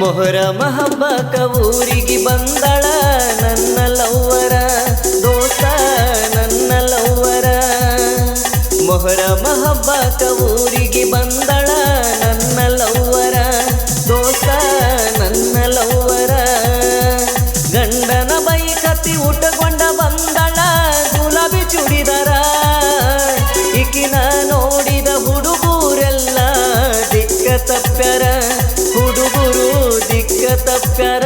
ಮೊಹರಮ ಮಹಬ್ಬ ಊರಿಗೆ ಬಂದಳ ನನ್ನ ಲವ್ವರ, ದೋಸ್ತ ನನ್ನ ಲವ್ವರ. ಮೊಹರ ಮಹಬ್ಬ ಊರಿಗೆ ಬಂದಳ ನನ್ನ ಲವ್ವರ, ದೋಸ್ತ ನನ್ನ ಲವ್ವರ. ಗಂಡನ ಬೈಕತ್ತಿ ಉಟ್ಟುಕೊಂಡ ಬಂದಳ, ಗುಲಾಬಿ ಚುಡಿದರ. ಇಕಿನ ನೋಡಿದ ಹುಡುಗೂರೆಲ್ಲ ದಿಕ್ಕ ತಪ್ಪ್ಯರ, ಹುಡುಗರು ತಪ್ಪ್ಯಾರ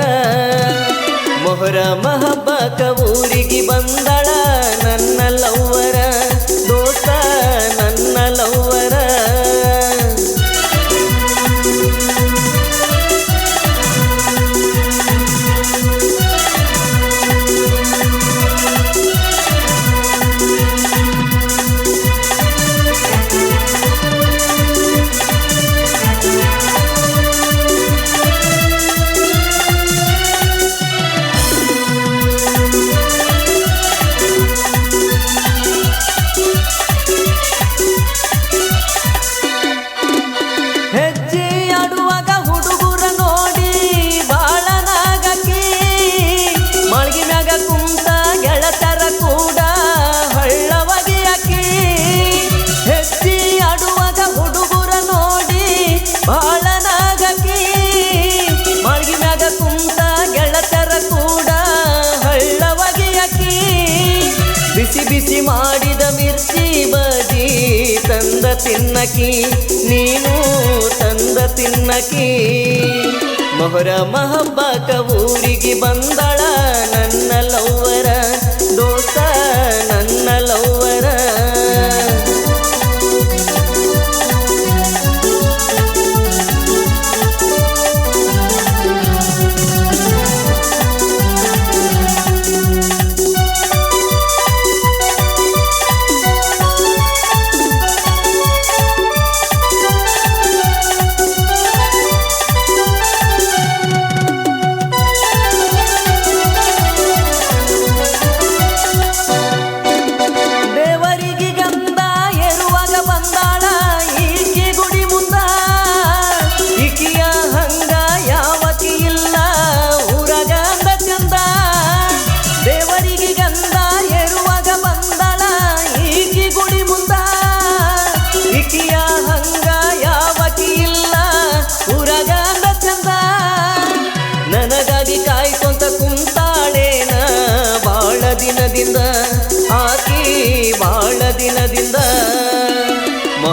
ಮೊಹರ ಮಹಬ್ಬಕ ಊರಿಗೆ ಬಂದಳ ನನ್ನ ಲವ್ವರ. ಹೆಜ್ಜೆ ಹುಡುಗುರ ನೋಡಿ ಬಾಳ ನಾಗಕಿ ಮಳ್ಗಿ ಮ್ಯಾಗ ಕುಂತ ಗೆಳತರ ಕೂಡ ಹಳ್ಳವಾಗಿ ಅಕ್ಕಿ. ಹೆಚ್ಚಿ ಆಡುವಾಗ ಹುಡುಗುರ ನೋಡಿ ಬಾಳ ನಾಗಕಿ ಮಳ್ಗಿ ಮ್ಯಾಗ ಕುಂತ ಗೆಳತರ ಕೂಡ ಹಳ್ಳವಾಗಿ ಅಕ್ಕಿ. ಬಿಸಿ ಬಿಸಿ ಮಾಡಿದ ಮಿರ್ಚಿ ಬದಿ ತಂದ ತಿನ್ನಕಿ ನೀನು ಮೊಹರ ಮಹಬ್ಬಕ ಊರಿಗೆ ಬಂದಳ.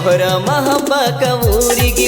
ಮೊಹರ ಮಹಬ್ಬಕ ಊರಿಗೆ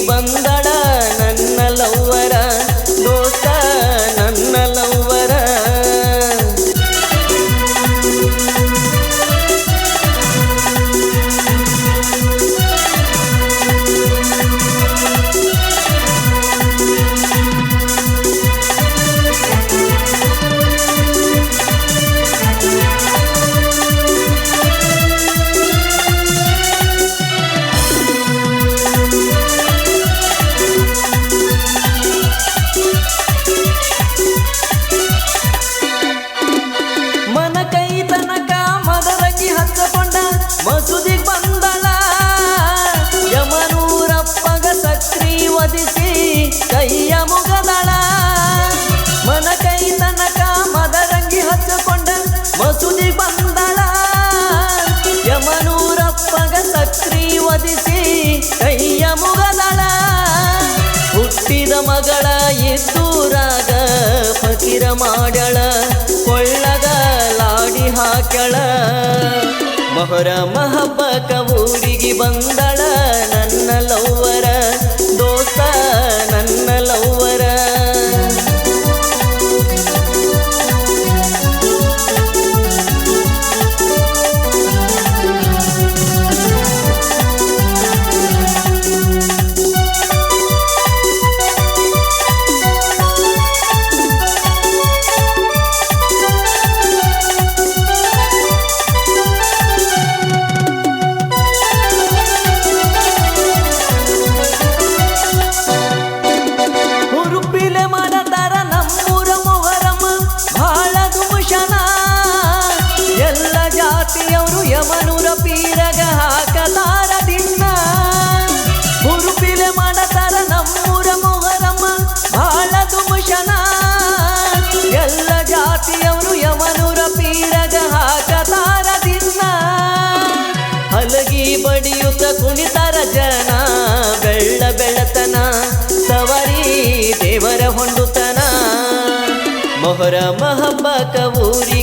ಕೈಯ ಮುಗದಳ ಹುಟ್ಟಿದ ಮಗಳ ಎದ್ದೂರಾಗ ಫಕೀರ ಮಾಡಳ ಕೊಳ್ಳಗ ಲಾಡಿ ಹಾಕಳ ಮೊಹರ ಮಹಬ್ಬಕ ಊರಿಗೆ ಬಂದಳ, ನನ್ನ ಲವ್ವರ ಮೊಹರಮ ಹಬ್ಬಕ ಊರಿಗೆ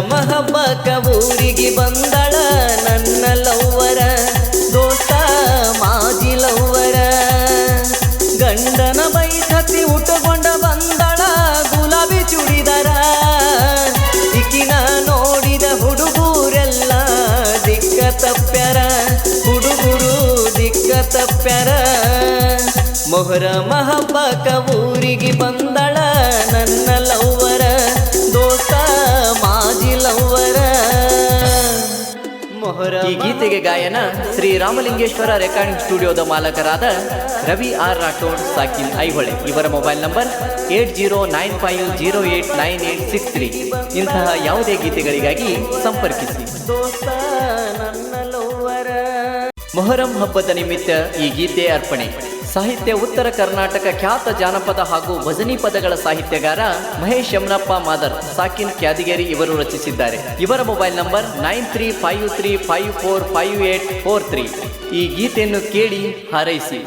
ಮಹಬ್ಬಕ ಊರಿಗೆ ಬಂದಳ ನನ್ನ ಲವ್ವರ, ದೋಸ್ತ ಮಾಜಿ ಲವ್ವರ. ಗಂಡನ ಬೈಸತಿ ಉಟ್ಟುಕೊಂಡ ಬಂದಳ, ಗುಲಾಬಿ ಚುಡಿದರ. ಇಕಿನ ನೋಡಿದ ಹುಡುಗೂರೆಲ್ಲ ದಿಕ್ಕ ತಪ್ಪ್ಯರ, ಹುಡುಗರು ದಿಕ್ಕ ತಪ್ಪ್ಯರ. ಮೊಹರ ಮಹಬ್ಬಕ ಊರಿಗೆ ಬಂದಳ ನನ್ನ ಲವ್ವರ. ದೋಸ್ತ ಮಾಜಿ ಲವ್ವರ. ಈ ಗೀತೆಗೆ ಗಾಯನ ಶ್ರೀ ರಾಮಲಿಂಗೇಶ್ವರ ರೆಕಾರ್ಡಿಂಗ್ ಸ್ಟುಡಿಯೋದ ಮಾಲಕರಾದ ರವಿ ಆರ್ ರಾಠೋಡ್ ಸಾಕಿನ್ ಐಹೊಳೆ. ಇವರ mobile number eight zero nine five zero eight nine eight six three. ಇಂತಹ ಯಾವುದೇ ಗೀತೆಗಳಿಗಾಗಿ ಸಂಪರ್ಕಿಸಿ. ಮೊಹರಂ ಹಬ್ಬದ ನಿಮಿತ್ತ ಈ ಗೀತೆ ಅರ್ಪಣೆ. ಸಾಹಿತ್ಯ ಉತ್ತರ ಕರ್ನಾಟಕ ಖ್ಯಾತ ಜಾನಪದ ಹಾಗೂ ಭಜನಿ ಪದಗಳ ಸಾಹಿತ್ಯಗಾರ ಮಹೇಶ್ ಯಮನಪ್ಪ ಮಾದರ್, ಸಾಕಿನ್ ಕ್ಯಾದಿಗೇರಿ ಇವರು ರಚಿಸಿದ್ದಾರೆ. ಇವರ mobile number nine three five three five four five eight four three. ಈ ಗೀತೆಯನ್ನು ಕೇಳಿ ಹಾರೈಸಿ.